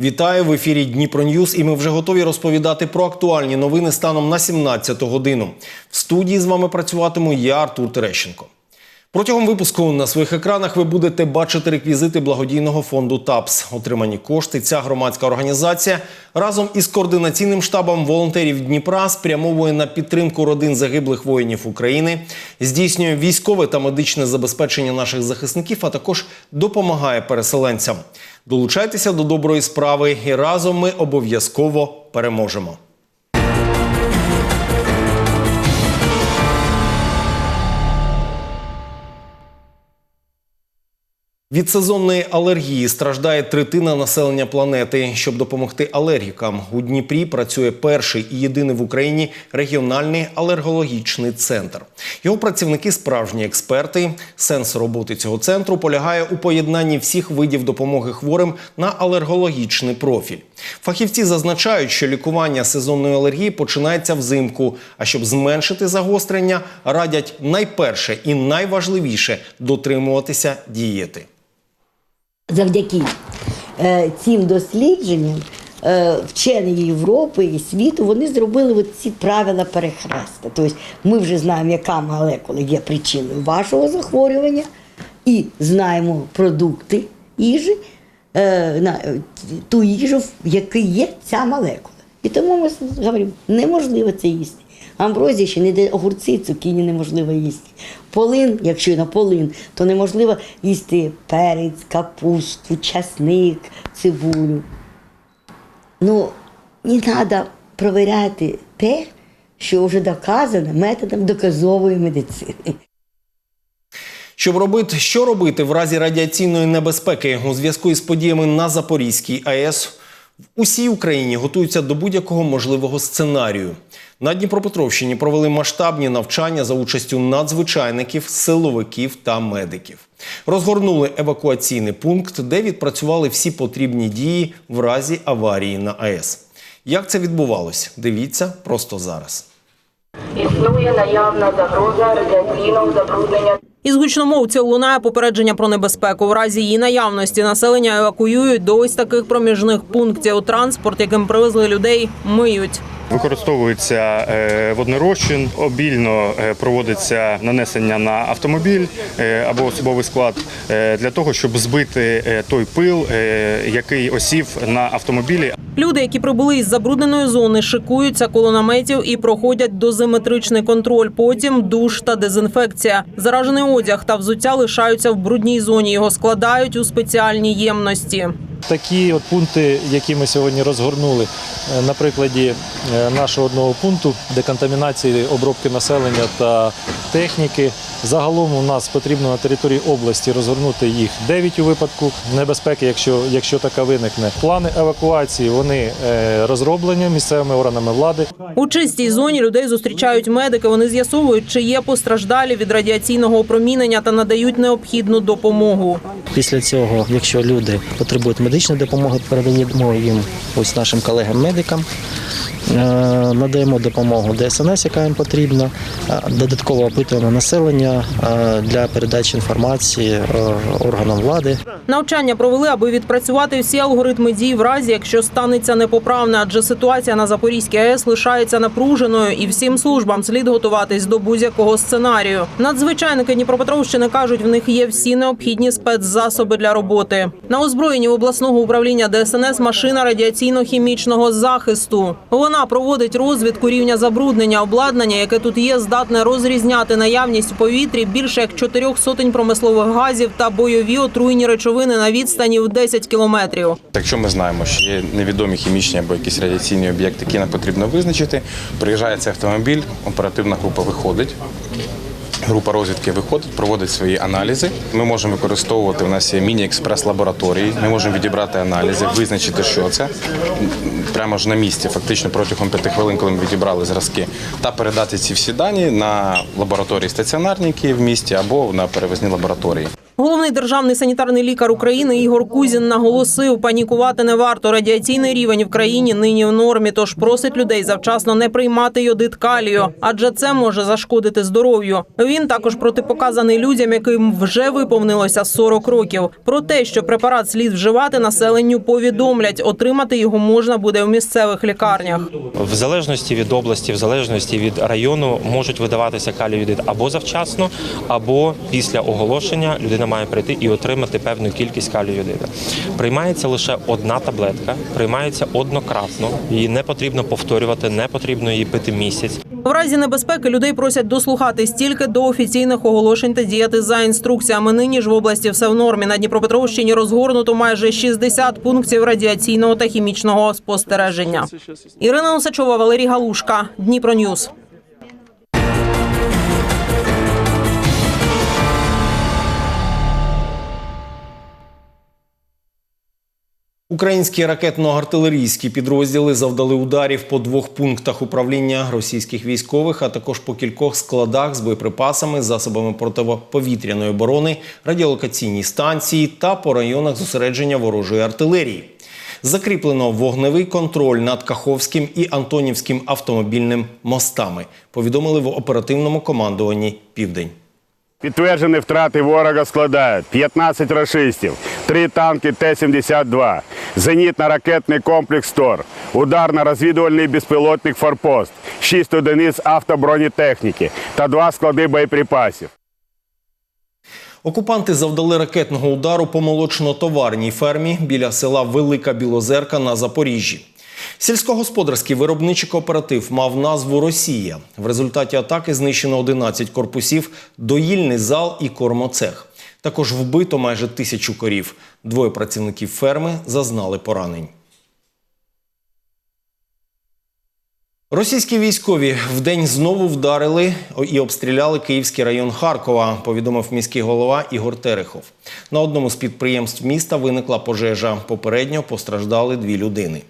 Вітаю в ефірі Дніпро Ньюз, і ми вже готові розповідати про актуальні новини станом на 17 годину. В студії з вами працюватиму я, Артур Терещенко. Протягом випуску на своїх екранах ви будете бачити реквізити благодійного фонду ТАПС. Отримані кошти ця громадська організація разом із координаційним штабом волонтерів Дніпра спрямовує на підтримку родин загиблих воїнів України, здійснює військове та медичне забезпечення наших захисників, а також допомагає переселенцям. Долучайтеся до доброї справи, і разом ми обов'язково переможемо. Від сезонної алергії страждає третина населення планети. Щоб допомогти алергікам, у Дніпрі працює перший і єдиний в Україні регіональний алергологічний центр. Його працівники справжні експерти. Сенс роботи цього центру полягає у поєднанні всіх видів допомоги хворим на алергологічний профіль. Фахівці зазначають, що лікування сезонної алергії починається взимку. А щоб зменшити загострення, радять найперше і найважливіше дотримуватися дієти. Завдяки е, цим дослідженням е, вчені Європи і світу вони зробили ці правила перехрестя. Тобто ми вже знаємо, яка молекула є причиною вашого захворювання, і знаємо продукти їжі, е, на, ту їжу, в якій є ця молекула. І тому ми говоримо, неможливо це їсти. Амброзія ще не йде огурці, цукіні неможливо їсти. Полин, якщо на полин, то неможливо їсти перець, капусту, часник, цибулю. Ну, не треба провіряти те, що вже доказано методом доказової медицини. Щоб робити, що робити в разі радіаційної небезпеки у зв'язку із подіями на Запорізькій АЕС, в усій Україні готуються до будь-якого можливого сценарію. На Дніпропетровщині провели масштабні навчання за участю надзвичайників, силовиків та медиків. Розгорнули евакуаційний пункт, де відпрацювали всі потрібні дії в разі аварії на АЕС. Як це відбувалось? Дивіться просто зараз. Існує наявна загроза радіаційного забруднення Із гучномовця лунає попередження про небезпеку. В разі її наявності населення евакуюють до ось таких проміжних пунктів. Транспорт, яким привезли людей, миють. Використовується е, обільно е, проводиться нанесення на автомобіль е, або особовий склад для того, щоб збити той пил, який осів на автомобілі. Люди, які прибули із забрудненої зони, шикуються коло наметів і проходять дозиметричний контроль. Потім душ та дезінфекція. Заражений одяг та взуття лишаються в брудній зоні. Його складають у спеціальні ємності. Такі от пункти, які ми сьогодні розгорнули е, на прикладі е, нашого одного пункту деконтамінації обробки населення та техніки. Загалом у нас потрібно на території області розгорнути їх 9 у випадку небезпеки, якщо, якщо така виникне. Плани евакуації вони е, розроблені місцевими органами влади. У чистій зоні людей зустрічають медики. Вони з'ясовують, чи є постраждалі від радіаційного опромінення та надають необхідну допомогу. Після цього, якщо люди потребують медичної допомоги, передаємо їм ось нашим колегам-медикам. Е, Надаємо допомогу ДСНС, яка їм потрібна. Е, Додатково опитуємо населення е, для передачі інформації органам влади. Навчання провели, аби відпрацювати всі алгоритми дій в разі, якщо станеться непоправне, адже ситуація на Запорізькій АЕС лишається напруженою, і всім службам слід готуватись до будь-якого сценарію. Надзвичайники Дніпропетровщини кажуть, в них є всі необхідні спецзасоби для роботи. На озброєнні обласного управління ДСНС машина радіаційно-хімічного захисту. Вона проводить розвідку рівня забруднення. Обладнання, яке тут є, здатне розрізняти наявність у повітрі більше як чотирьох сотень промислових газів та бойові отруйні речовини на відстані в 10 кілометрів. Якщо ми знаємо, що є невідомі хімічні або якісь радіаційні об'єкти, які нам потрібно визначити, приїжджає цей автомобіль, оперативна група виходить. Група розвідки виходить, проводить свої аналізи. Ми можемо використовувати. У нас є міні-експрес-лабораторії. Ми можемо відібрати аналізи, визначити, що це прямо ж на місці, фактично протягом п'яти хвилин, коли ми відібрали зразки, та передати ці всі дані на лабораторії стаціонарні, які є в місті, або на перевезні лабораторії. Головний державний санітарний лікар України Ігор Кузін наголосив, панікувати не варто. Радіаційний рівень в країні нині в нормі, тож просить людей завчасно не приймати йодит калію, адже це може зашкодити здоров'ю. Він також протипоказаний людям, яким вже виповнилося 40 років. Про те, що препарат слід вживати, населенню повідомлять. Отримати його можна буде в місцевих лікарнях. В залежності від області, в залежності від району можуть видаватися каліюдит або завчасно, або після оголошення людина має прийти і отримати певну кількість каліюдита. Приймається лише одна таблетка, приймається однократно. Її не потрібно повторювати, не потрібно її пити місяць. В разі небезпеки людей просять дослухатись тільки до офіційних оголошень та діяти за інструкціями. Нині ж в області все в нормі. На Дніпропетровщині розгорнуто майже 60 пунктів радіаційного та хімічного спостереження. Ірина Усачова, Валерій Галушка, Дніпро Ньюс. Українські ракетно-артилерійські підрозділи завдали ударів по двох пунктах управління російських військових, а також по кількох складах з боєприпасами, засобами протиповітряної оборони, радіолокаційній станції та по районах зосередження ворожої артилерії. Закріплено вогневий контроль над Каховським і Антонівським автомобільним мостами. Повідомили в оперативному командуванні Південь. Підтверджені втрати ворога складають 15 рашистів, 3 танки Т-72, зенітно-ракетний комплекс ТОР, ударно-розвідувальний безпілотник «Форпост», 6 одиниць автобронетехніки та 2 склади боєприпасів. Окупанти завдали ракетного удару по молочно-товарній фермі біля села Велика Білозерка на Запоріжжі. Сільськогосподарський виробничий кооператив мав назву Росія. В результаті атаки знищено 11 корпусів, доїльний зал і кормоцех. Також вбито майже тисячу корів. Двоє працівників ферми зазнали поранень. Російські військові вдень знову вдарили і обстріляли Київський район Харкова, повідомив міський голова Ігор Терехов. На одному з підприємств міста виникла пожежа. Попередньо постраждали дві людини.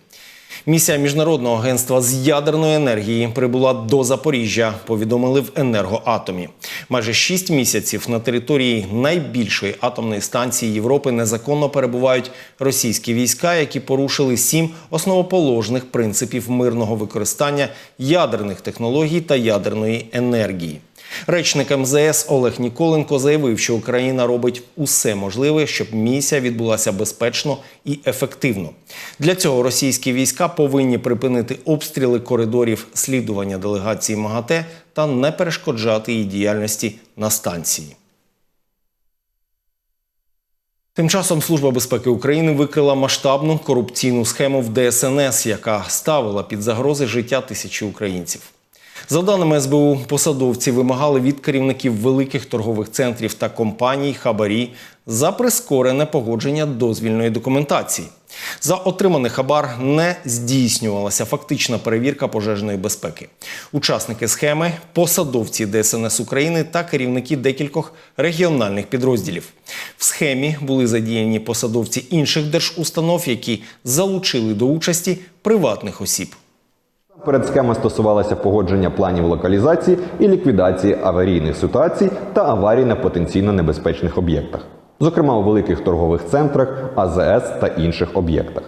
Місія міжнародного агентства з ядерної енергії прибула до Запоріжжя. Повідомили в енергоатомі. Майже шість місяців на території найбільшої атомної станції Європи незаконно перебувають російські війська, які порушили сім основоположних принципів мирного використання ядерних технологій та ядерної енергії. Речник МЗС Олег Ніколенко заявив, що Україна робить усе можливе, щоб місія відбулася безпечно і ефективно. Для цього російські війська повинні припинити обстріли коридорів слідування делегації МАГАТЕ та не перешкоджати її діяльності на станції. Тим часом Служба безпеки України викрила масштабну корупційну схему в ДСНС, яка ставила під загрози життя тисячі українців. За даними СБУ, посадовці вимагали від керівників великих торгових центрів та компаній хабарі за прискорене погодження дозвільної документації. За отриманий хабар не здійснювалася фактична перевірка пожежної безпеки. Учасники схеми посадовці ДСНС України та керівники декількох регіональних підрозділів. В схемі були задіяні посадовці інших держустанов, які залучили до участі приватних осіб. Перед схема стосувалася погодження планів локалізації і ліквідації аварійних ситуацій та аварій на потенційно небезпечних об'єктах, зокрема у великих торгових центрах, АЗС та інших об'єктах.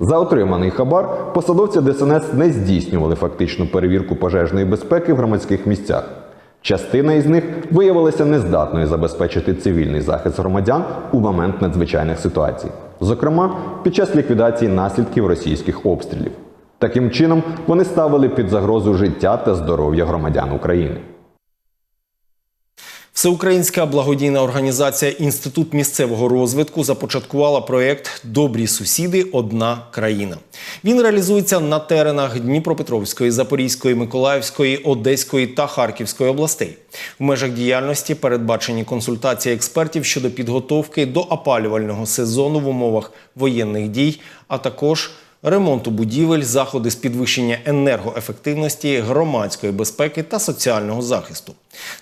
За отриманий хабар посадовці ДСНС не здійснювали фактичну перевірку пожежної безпеки в громадських місцях. Частина із них виявилася нездатною забезпечити цивільний захист громадян у момент надзвичайних ситуацій, зокрема під час ліквідації наслідків російських обстрілів. Таким чином, вони ставили під загрозу життя та здоров'я громадян України. Всеукраїнська благодійна організація Інститут місцевого розвитку започаткувала проєкт Добрі сусіди одна країна. Він реалізується на теренах Дніпропетровської, Запорізької, Миколаївської, Одеської та Харківської областей. В межах діяльності передбачені консультації експертів щодо підготовки до опалювального сезону в умовах воєнних дій, а також ремонту будівель, заходи з підвищення енергоефективності, громадської безпеки та соціального захисту.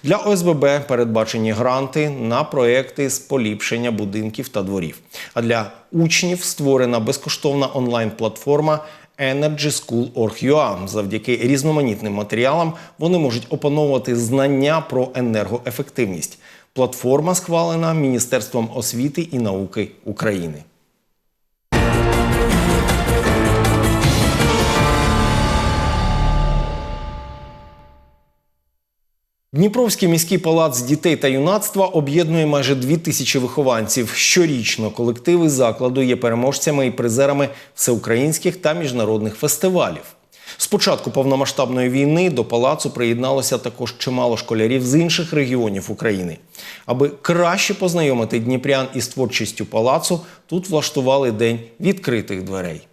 Для ОСББ передбачені гранти на проекти з поліпшення будинків та дворів. А для учнів створена безкоштовна онлайн-платформа EnergySchool.org.ua. Завдяки різноманітним матеріалам вони можуть опановувати знання про енергоефективність. Платформа схвалена Міністерством освіти і науки України. Дніпровський міський палац дітей та юнацтва об'єднує майже дві тисячі вихованців. Щорічно колективи закладу є переможцями і призерами всеукраїнських та міжнародних фестивалів. З початку повномасштабної війни до палацу приєдналося також чимало школярів з інших регіонів України. Аби краще познайомити дніпрян із творчістю палацу, тут влаштували день відкритих дверей.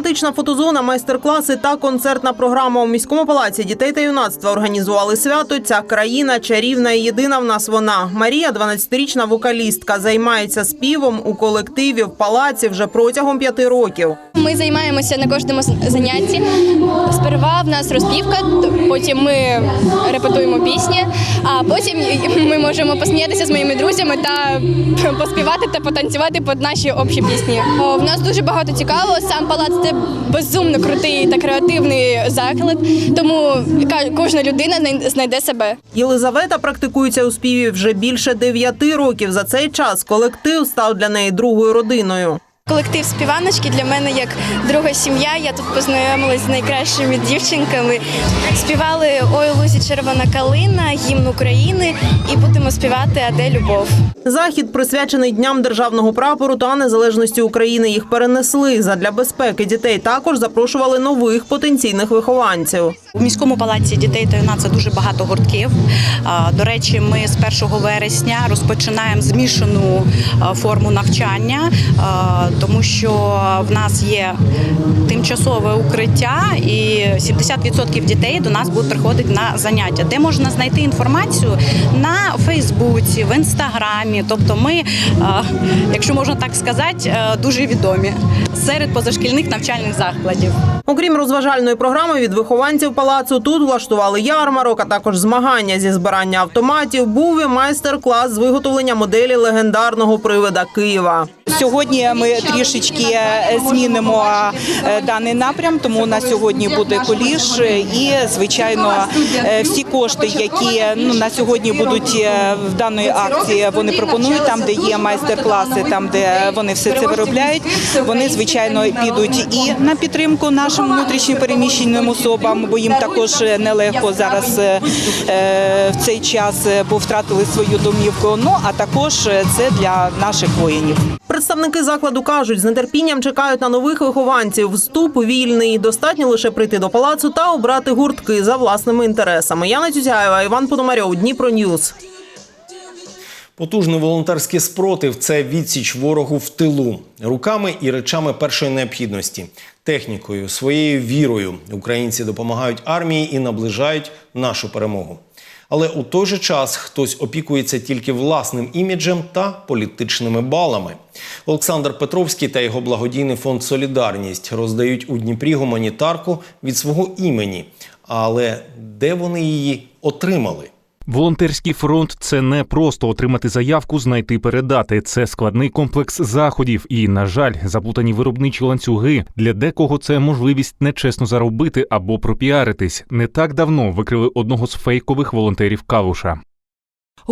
Тематична фотозона, майстер-класи та концертна програма у міському палаці дітей та юнацтва організували свято. Ця країна чарівна і єдина в нас вона. Марія, 12-річна вокалістка, займається співом у колективі в палаці вже протягом п'яти років. Ми займаємося на кожному занятті. Сперва в нас розпівка, потім ми репетуємо пісні, а потім ми можемо посміятися з моїми друзями та поспівати та потанцювати під наші общі пісні. В нас дуже багато цікавого. Сам палац це безумно крутий та креативний заклад, тому кожна людина знай- знайде себе. Єлизавета практикується у співі вже більше дев'яти років. За цей час колектив став для неї другою родиною. Колектив співаночки для мене як друга сім'я. Я тут познайомилась з найкращими дівчинками. Співали Ой лузі червона калина, гімн України і будемо співати Аде любов. Захід присвячений дням державного прапору та незалежності України. Їх перенесли задля безпеки дітей. Також запрошували нових потенційних вихованців. У міському палаці дітей та юнацтва дуже багато гуртків. До речі, ми з 1 вересня розпочинаємо змішану форму навчання, а, тому що в нас є тимчасове укриття, і 70% дітей до нас будуть приходити на заняття, де можна знайти інформацію на Фейсбуці, в інстаграмі. Тобто, ми, якщо можна так сказати, е, дуже відомі серед позашкільних навчальних закладів. Окрім розважальної програми від вихованців палацу, тут влаштували ярмарок, а також змагання зі збирання автоматів. Був і майстер-клас з виготовлення моделі легендарного привида Києва. Сьогодні ми трішечки е, змінимо е, даний напрям, тому у нас сьогодні буде коліж і звичайно е, всі кошти, які ну на сьогодні будуть в даної акції, вони пропонують там, де є майстер-класи, там де вони все це виробляють. Вони звичайно підуть і на підтримку нашим внутрішньо переміщеним особам, бо їм також нелегко зараз в цей час, бо втратили свою домівку. Ну а також це для наших воїнів. Представники закладу кажуть, з нетерпінням чекають на нових вихованців. Вступ вільний. Достатньо лише прийти до палацу та обрати гуртки за власними інтересами. Яна Тютяєва, Іван Пономарьов, Дніпро Ньюс. Потужний волонтерський спротив це відсіч ворогу в тилу руками і речами першої необхідності, технікою, своєю вірою. Українці допомагають армії і наближають нашу перемогу. Але у той же час хтось опікується тільки власним іміджем та політичними балами. Олександр Петровський та його благодійний фонд Солідарність роздають у Дніпрі гуманітарку від свого імені. Але де вони її отримали? Волонтерський фронт це не просто отримати заявку, знайти, передати. Це складний комплекс заходів. І, на жаль, заплутані виробничі ланцюги. Для декого це можливість нечесно заробити або пропіаритись. Не так давно викрили одного з фейкових волонтерів Калуша.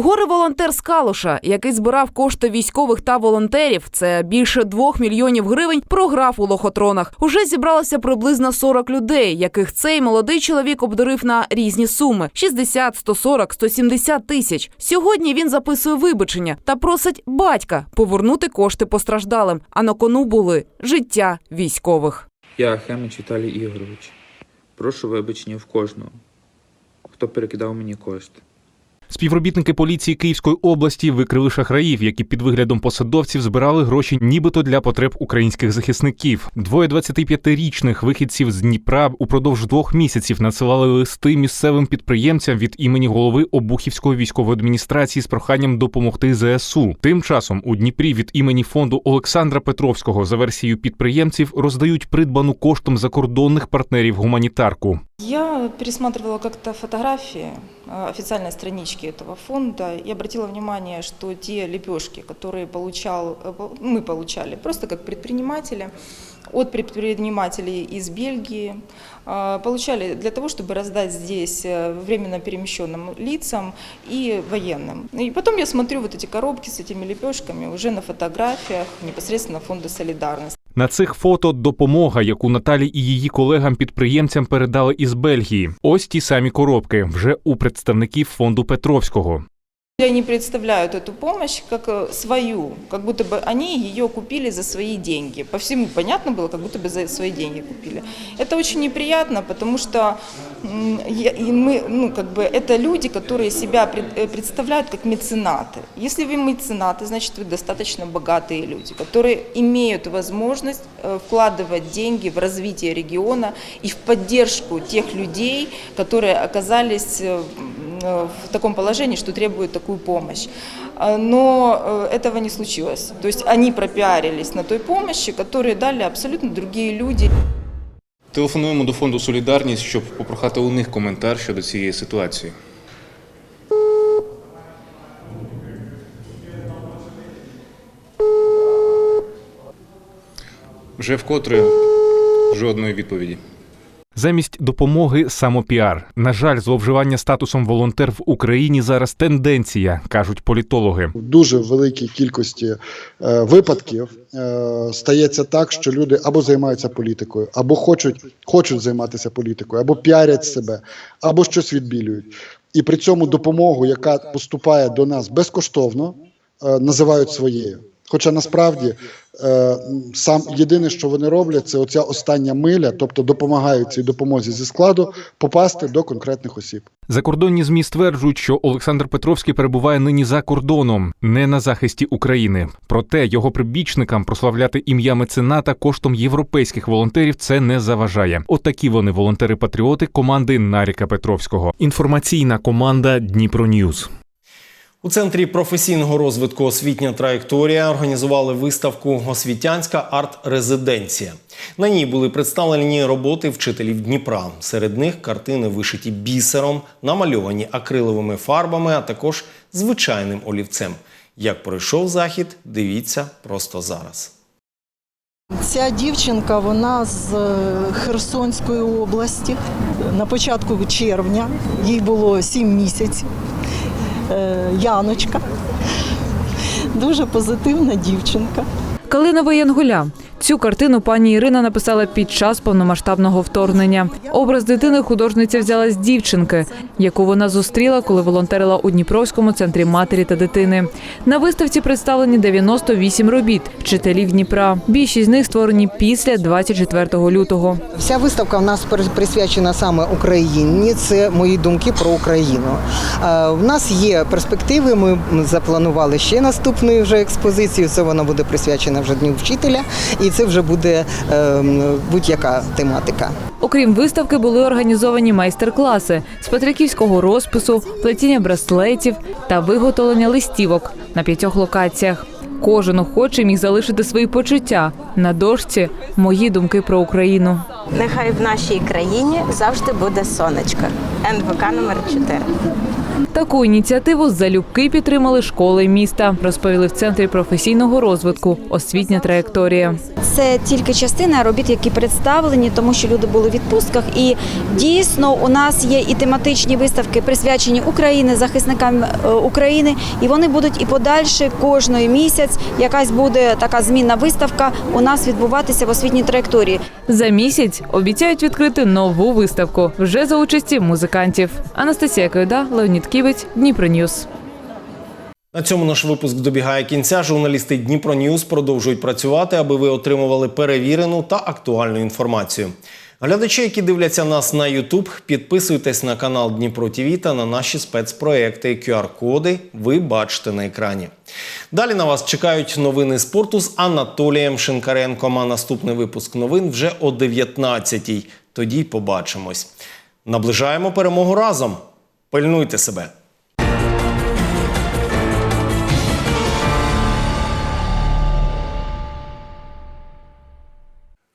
Горе волонтер з Калуша, який збирав кошти військових та волонтерів, це більше двох мільйонів гривень, програв у лохотронах. Уже зібралося приблизно 40 людей, яких цей молодий чоловік обдурив на різні суми: 60, 140, 170 тисяч. Сьогодні він записує вибачення та просить батька повернути кошти постраждалим. А на кону були життя військових. Я Хемич Віталій Ігорович. Прошу вибачення в кожного, хто перекидав мені кошти. Співробітники поліції Київської області викрили шахраїв, які під виглядом посадовців збирали гроші, нібито для потреб українських захисників. Двоє 25-річних вихідців з Дніпра упродовж двох місяців надсилали листи місцевим підприємцям від імені голови Обухівської військової адміністрації з проханням допомогти ЗСУ. Тим часом у Дніпрі від імені фонду Олександра Петровського за версією підприємців роздають придбану коштом закордонних партнерів гуманітарку. Я пересматривала как-то фотографии э, официальной странички этого фонда и обратила внимание, что те лепешки, которые получал, э, по- мы получали просто как предприниматели, от предпринимателей из Бельгии, э, получали для того, чтобы раздать здесь э, временно перемещенным лицам и военным. И потом я смотрю вот эти коробки с этими лепешками уже на фотографиях непосредственно фонда «Солидарность». На цих фото допомога, яку Наталі і її колегам-підприємцям передали із Бельгії. Ось ті самі коробки вже у представників фонду Петровського. Они представляют эту помощь как э, свою, как будто бы они ее купили за свои деньги. По всему понятно было, как будто бы за свои деньги купили. Это очень неприятно, потому что мы, ну, как бы, это люди, которые себя э, представляют как меценаты. Если вы меценаты, значит вы достаточно богатые люди, которые имеют возможность э, вкладывать деньги в развитие региона и в поддержку тех людей, которые оказались в таком положении, что требуют такую помощь. Но э, этого не случилось. То есть они пропиарились на той помощи, которую дали абсолютно другие люди. Телефонуємо до фонду Солідарність, щоб попрохати у них коментар щодо цієї ситуації. Вже вкотре жодної відповіді. Замість допомоги самопіар. На жаль, зловживання статусом волонтер в Україні зараз тенденція, кажуть політологи. в дуже великій кількості е, випадків е, стається так, що люди або займаються політикою, або хочуть, хочуть займатися політикою, або піарять себе, або щось відбілюють. І при цьому допомогу, яка поступає до нас безкоштовно, е, називають своєю. Хоча насправді сам єдине, що вони роблять, це оця остання миля, тобто допомагають цій допомозі зі складу попасти до конкретних осіб. Закордонні змі стверджують, що Олександр Петровський перебуває нині за кордоном, не на захисті України. Проте його прибічникам прославляти ім'я мецената коштом європейських волонтерів це не заважає. Отакі вони волонтери-патріоти команди Наріка Петровського. Інформаційна команда Дніпро Ньюз. У центрі професійного розвитку освітня траєкторія організували виставку Освітянська арт-резиденція. На ній були представлені роботи вчителів Дніпра. Серед них картини вишиті бісером, намальовані акриловими фарбами, а також звичайним олівцем. Як пройшов захід, дивіться просто зараз. Ця дівчинка вона з е, Херсонської області. На початку червня їй було 7 місяців. Е, Яночка. Дуже позитивна дівчинка. Калинова Янголя. Цю картину пані Ірина написала під час повномасштабного вторгнення. Образ дитини художниця взяла з дівчинки, яку вона зустріла, коли волонтерила у Дніпровському центрі матері та дитини. На виставці представлені 98 робіт вчителів Дніпра. Більшість з них створені після 24 лютого. Вся виставка в нас прис- присвячена саме Україні. Це мої думки про Україну. Е, В нас є перспективи. Ми запланували ще наступну вже експозицію. Це вона буде присвячена вже дню вчителя, і це вже буде ем, будь-яка тематика. Окрім виставки, були організовані майстер-класи з петриківського розпису, плетіння браслетів та виготовлення листівок на п'ятьох локаціях. Кожен охочий міг залишити свої почуття на дошці Мої думки про Україну. Нехай в нашій країні завжди буде сонечко. НВК номер 4. Таку ініціативу залюбки підтримали школи міста, розповіли в центрі професійного розвитку освітня траєкторія. Це тільки частина робіт, які представлені, тому що люди були в відпустках. І дійсно у нас є і тематичні виставки, присвячені Україні, захисникам е, України. І вони будуть і подальше кожної місяць. Якась буде така змінна виставка у нас відбуватися в освітній траєкторії. За місяць обіцяють відкрити нову виставку вже за участі музикантів. Анастасія Койда, Леонід Ківець, Дніпро Ньюс. На цьому наш випуск добігає кінця. Журналісти Дніпро Ньюз продовжують працювати, аби ви отримували перевірену та актуальну інформацію. Глядачі, які дивляться нас на YouTube, підписуйтесь на канал Дніпро ТВ та на наші спецпроекти. QR-коди ви бачите на екрані. Далі на вас чекають новини спорту з Анатолієм Шинкаренком. А наступний випуск новин вже о 19-й. Тоді побачимось. Наближаємо перемогу разом. Пильнуйте себе.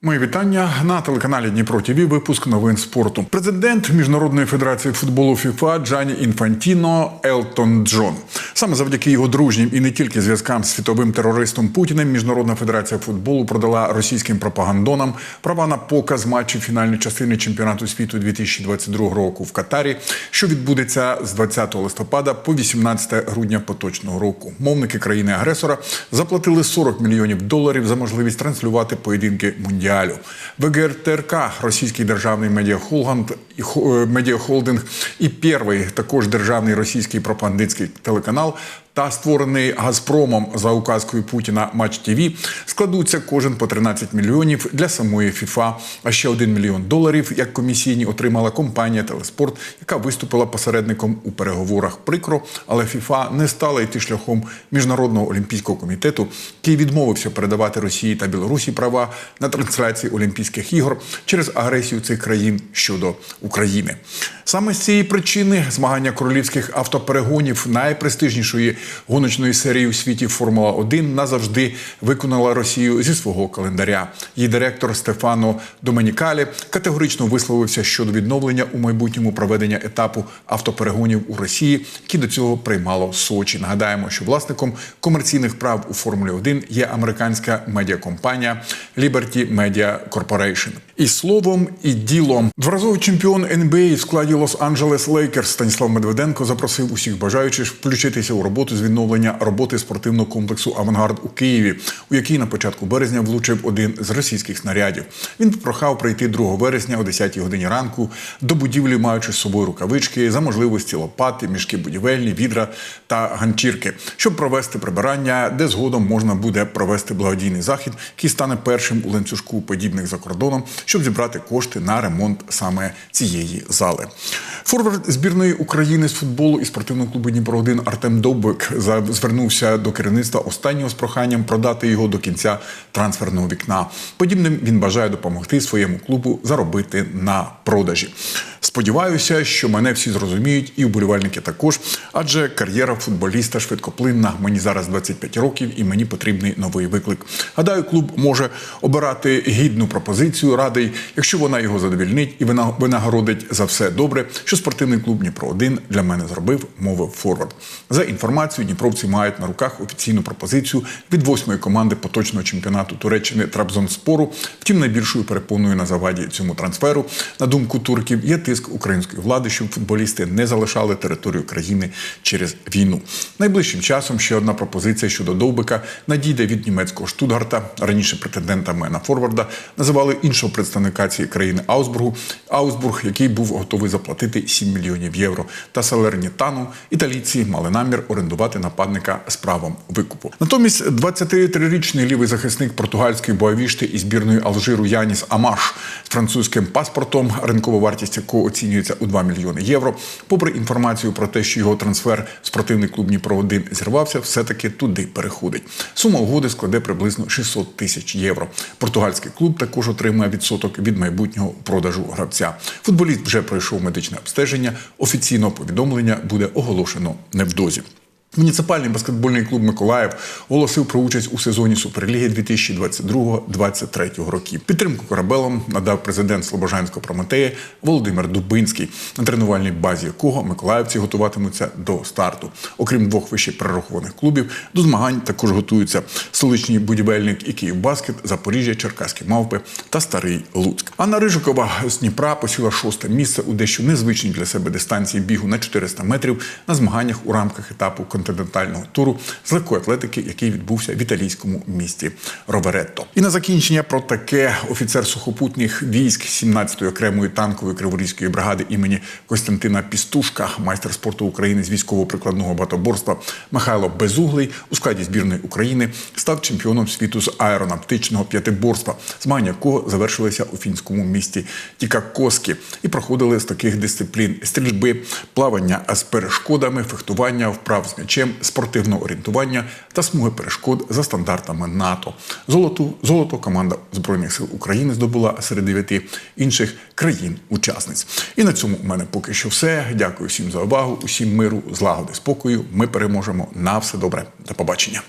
Мої вітання на телеканалі Дніпро ТВ. Випуск новин спорту. Президент Міжнародної федерації футболу ФІФА Джані Інфантіно Елтон Джон. Саме завдяки його дружнім і не тільки зв'язкам з світовим терористом Путіним. Міжнародна федерація футболу продала російським пропагандонам права на показ матчів фінальної частини чемпіонату світу 2022 року в Катарі, що відбудеться з 20 листопада по 18 грудня поточного року. Мовники країни-агресора заплатили 40 мільйонів доларів за можливість транслювати поєдинки мундіалю. ВГРТРК, російський державний е, медіахолдинг і перший також державний російський пропагандистський телеканал та створений Газпромом за указкою Путіна Матч ТВ складуться кожен по 13 мільйонів для самої ФІФА, а ще 1 мільйон доларів як комісійні отримала компанія Телеспорт, яка виступила посередником у переговорах. Прикро, але ФІФА не стала йти шляхом міжнародного олімпійського комітету, який відмовився передавати Росії та Білорусі права на трансляції Олімпійських ігор через агресію цих країн щодо України. Саме з цієї причини змагання королівських автоперегонів найпрестижнішої гоночної серії у світі Формула 1 назавжди виконала Росію зі свого календаря. Її директор Стефано Доменікалі категорично висловився щодо відновлення у майбутньому проведення етапу автоперегонів у Росії, які до цього приймало Сочі. Нагадаємо, що власником комерційних прав у Формулі 1 є американська медіакомпанія Liberty Media Corporation. І словом, і ділом дворазовий чемпіон НБА в складі Лос-Анджелес Лейкерс Станіслав Медведенко запросив усіх бажаючих включитися у роботу з відновлення роботи спортивного комплексу Авангард у Києві, у який на початку березня влучив один з російських снарядів. Він попрохав прийти 2 вересня о 10 годині ранку до будівлі, маючи з собою рукавички, за можливості лопати, мішки будівельні, відра та ганчірки, щоб провести прибирання, де згодом можна буде провести благодійний захід, який стане першим у ланцюжку подібних за кордоном, щоб зібрати кошти на ремонт саме цієї зали. Форвард збірної України з футболу і спортивного клубу Дніпро 1 Артем Довбик за- звернувся до керівництва останнього з проханням продати його до кінця трансферного вікна. Подібним він бажає допомогти своєму клубу заробити на продажі. Сподіваюся, що мене всі зрозуміють, і вболівальники також, адже кар'єра футболіста швидкоплинна. Мені зараз 25 років, і мені потрібний новий виклик. Гадаю, клуб може обирати гідну пропозицію. Радий, якщо вона його задовільнить і вина- винагородить за все добре, що спортивний клуб Дніпро 1 для мене зробив, мовив форвард. За інформацією, дніпровці мають на руках офіційну пропозицію від восьмої команди поточного чемпіонату Туреччини Трабзонспору. Втім, найбільшою перепоною на заваді цьому трансферу, на думку турків, є тиск української влади, щоб футболісти не залишали територію країни через війну. Найближчим часом ще одна пропозиція щодо Довбика надійде від німецького Штутгарта. Раніше претендентами на форварда називали іншого представника цієї країни Аусбургу. Аусбург, який був готовий заплатити 7 мільйонів євро. Та Салернітану італійці мали намір орендувати нападника з правом викупу. Натомість 23-річний лівий захисник португальської Боавішти і збірної Алжиру Яніс Амаш з французьким паспортом, ринкова вартість якого оцінюється у 2 мільйони євро. Попри інформацію про те, що його трансфер спортивний клуб Дніпро 1 зірвався, все-таки туди переходить. Сума угоди складе приблизно 600 тисяч євро. Португальський клуб також отримує відсоток від майбутнього продажу гравця. Футболіст вже пройшов медичне обстеження. Офіційного повідомлення буде оголошено невдовзі. Муніципальний баскетбольний клуб Миколаїв оголосив про участь у сезоні Суперліги 2022-2023 років. Підтримку корабелам надав президент Слобожанського Прометея Володимир Дубинський, на тренувальній базі якого миколаївці готуватимуться до старту. Окрім двох вище перерахованих клубів, до змагань також готуються столичний будівельник і Київбаскет, Запоріжжя, Черкаські мавпи та Старий Луцьк. Анна Рижикова з Дніпра посіла шосте місце у дещо незвичній для себе дистанції бігу на 400 метрів на змаганнях у рамках етапу континентального туру з легкої атлетики, який відбувся в італійському місті Роверетто. І на закінчення про таке офіцер сухопутних військ 17-ї окремої танкової криворізької бригади імені Костянтина Пістушка, майстер спорту України з військово-прикладного багатоборства Михайло Безуглий у складі збірної України став чемпіоном світу з аеронавтичного п'ятиборства, змагання якого завершилися у фінському місті Тікакоскі і проходили з таких дисциплін: стрільби, плавання з перешкодами, фехтування, вправ з м'ячем, спортивного орієнтування та смуги перешкод за стандартами НАТО. Золоту золото команда збройних сил України здобула серед дев'яти інших країн-учасниць. І на цьому у мене поки що все. Дякую всім за увагу, усім миру, злагоди, спокою. Ми переможемо на все добре. До побачення.